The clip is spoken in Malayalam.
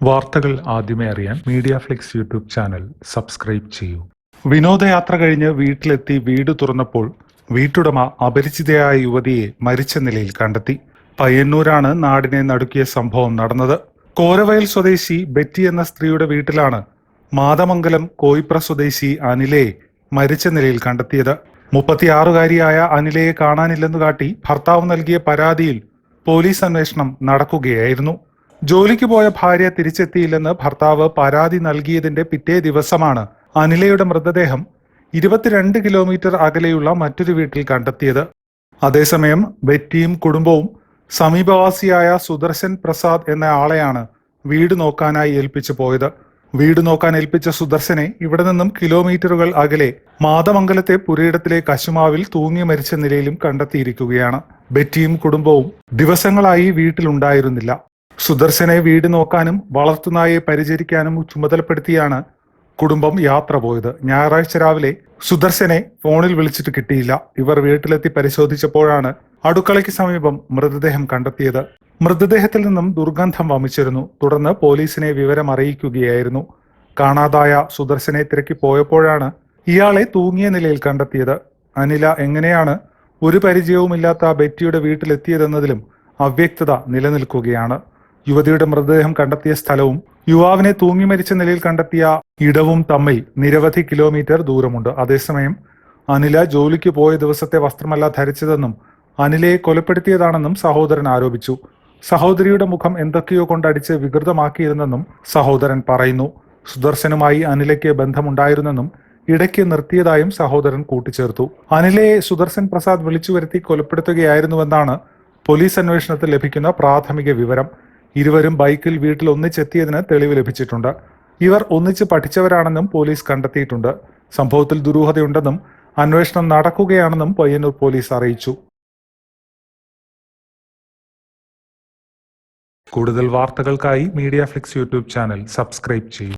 വാർത്തകൾ ആദ്യമേ അറിയാൻ Media Flix YouTube channel subscribe ചെയ്യൂ. വിനോദയാത്ര കഴിഞ്ഞ് വീട്ടിലെത്തി വീട് തുറന്നപ്പോൾ വീട്ടുടമ അപരിചിതയായ യുവതിയെ മരിച്ച നിലയിൽ കണ്ടെത്തി. പയ്യന്നൂരാണ് നാടിനെ നടുക്കിയ സംഭവം നടന്നത്. കോരവയൽ സ്വദേശി ബെറ്റി എന്ന സ്ത്രീയുടെ വീട്ടിലാണ് മാതമംഗലം കോയിപ്ര സ്വദേശി അനിലയെ മരിച്ച നിലയിൽ കണ്ടെത്തിയത്. മുപ്പത്തിയാറുകാരിയായ അനിലയെ കാണാനില്ലെന്ന് കാട്ടി ഭർത്താവ് നൽകിയ പരാതിയിൽ പോലീസ് അന്വേഷണം നടക്കുകയായിരുന്നു. ജോലിക്ക് പോയ ഭാര്യ തിരിച്ചെത്തിയില്ലെന്ന് ഭർത്താവ് പരാതി നൽകിയതിന്റെ പിറ്റേ ദിവസമാണ് അനിലയുടെ മൃതദേഹം ഇരുപത്തിരണ്ട് കിലോമീറ്റർ അകലെയുള്ള മറ്റൊരു വീട്ടിൽ കണ്ടെത്തിയത്. അതേസമയം ബെറ്റിയും കുടുംബവും സമീപവാസിയായ സുദർശൻ പ്രസാദ് എന്ന ആളെയാണ് വീട് നോക്കാനായി ഏൽപ്പിച്ചു പോയത്. വീട് നോക്കാൻ ഏൽപ്പിച്ച സുദർശനെ ഇവിടെ നിന്നും കിലോമീറ്ററുകൾ അകലെ മാതമംഗലത്തെ പുരയിടത്തിലെ കശുമാവിൽ തൂങ്ങി മരിച്ച നിലയിലും കണ്ടെത്തിയിരിക്കുകയാണ്. ബെറ്റിയും കുടുംബവും ദിവസങ്ങളായി വീട്ടിലുണ്ടായിരുന്നില്ല. സുദർശനെ വീട് നോക്കാനും വളർത്തുനായെ പരിചരിക്കാനും ചുമതലപ്പെടുത്തിയാണ് കുടുംബം യാത്ര പോയത്. ഞായറാഴ്ച രാവിലെ സുദർശനെ ഫോണിൽ വിളിച്ചിട്ട് കിട്ടിയില്ല. ഇവർ വീട്ടിലെത്തി പരിശോധിച്ചപ്പോഴാണ് അടുക്കളയ്ക്ക് സമീപം മൃതദേഹം കണ്ടെത്തിയത്. മൃതദേഹത്തിൽ നിന്നും ദുർഗന്ധം വമിച്ചിരുന്നു. തുടർന്ന് പോലീസിനെ വിവരം അറിയിക്കുകയായിരുന്നു. കാണാതായ സുദർശനെ തിരക്കി പോയപ്പോഴാണ് ഇയാളെ തൂങ്ങിയ നിലയിൽ കണ്ടെത്തിയത്. അനില എങ്ങനെയാണ് ഒരു പരിചയവുമില്ലാത്ത ബെറ്റിയുടെ വീട്ടിലെത്തിയതെന്നതിലും അവ്യക്തത നിലനിൽക്കുകയാണ്. യുവതിയുടെ മൃതദേഹം കണ്ടെത്തിയ സ്ഥലവും യുവാവിനെ തൂങ്ങി മരിച്ച നിലയിൽ കണ്ടെത്തിയ ഇടവും തമ്മിൽ നിരവധി കിലോമീറ്റർ ദൂരമുണ്ട്. അതേസമയം അനില ജോലിക്ക് പോയ ദിവസത്തെ വസ്ത്രമല്ല ധരിച്ചതെന്നും അനിലയെ കൊലപ്പെടുത്തിയതാണെന്നും സഹോദരൻ ആരോപിച്ചു. സഹോദരിയുടെ മുഖം എന്തൊക്കെയോ കൊണ്ടടിച്ച് വികൃതമാക്കിയിരുന്നെന്നും സഹോദരൻ പറയുന്നു. സുദർശനുമായി അനിലയ്ക്ക് ബന്ധമുണ്ടായിരുന്നെന്നും ഇടയ്ക്ക് നിർത്തിയതായും സഹോദരൻ കൂട്ടിച്ചേർത്തു. അനിലയെ സുദർശൻ പ്രസാദ് വിളിച്ചു വരുത്തി കൊലപ്പെടുത്തുകയായിരുന്നുവെന്നാണ് പോലീസ് അന്വേഷണത്തിൽ ലഭിക്കുന്ന പ്രാഥമിക വിവരം. ഇരുവരും ബൈക്കിൽ വീട്ടിൽ ഒന്നിച്ചെത്തിയതിന് തെളിവ് ലഭിച്ചിട്ടുണ്ട്. ഇവർ ഒന്നിച്ച് പഠിച്ചവരാണെന്നും പോലീസ് കണ്ടെത്തിയിട്ടുണ്ട്. സംഭവത്തിൽ ദുരൂഹതയുണ്ടെന്നും അന്വേഷണം നടക്കുകയാണെന്നും പയ്യന്നൂർ പോലീസ് അറിയിച്ചു. കൂടുതൽ വാർത്തകൾക്കായി Media Flix YouTube channel subscribe ചെയ്യൂ.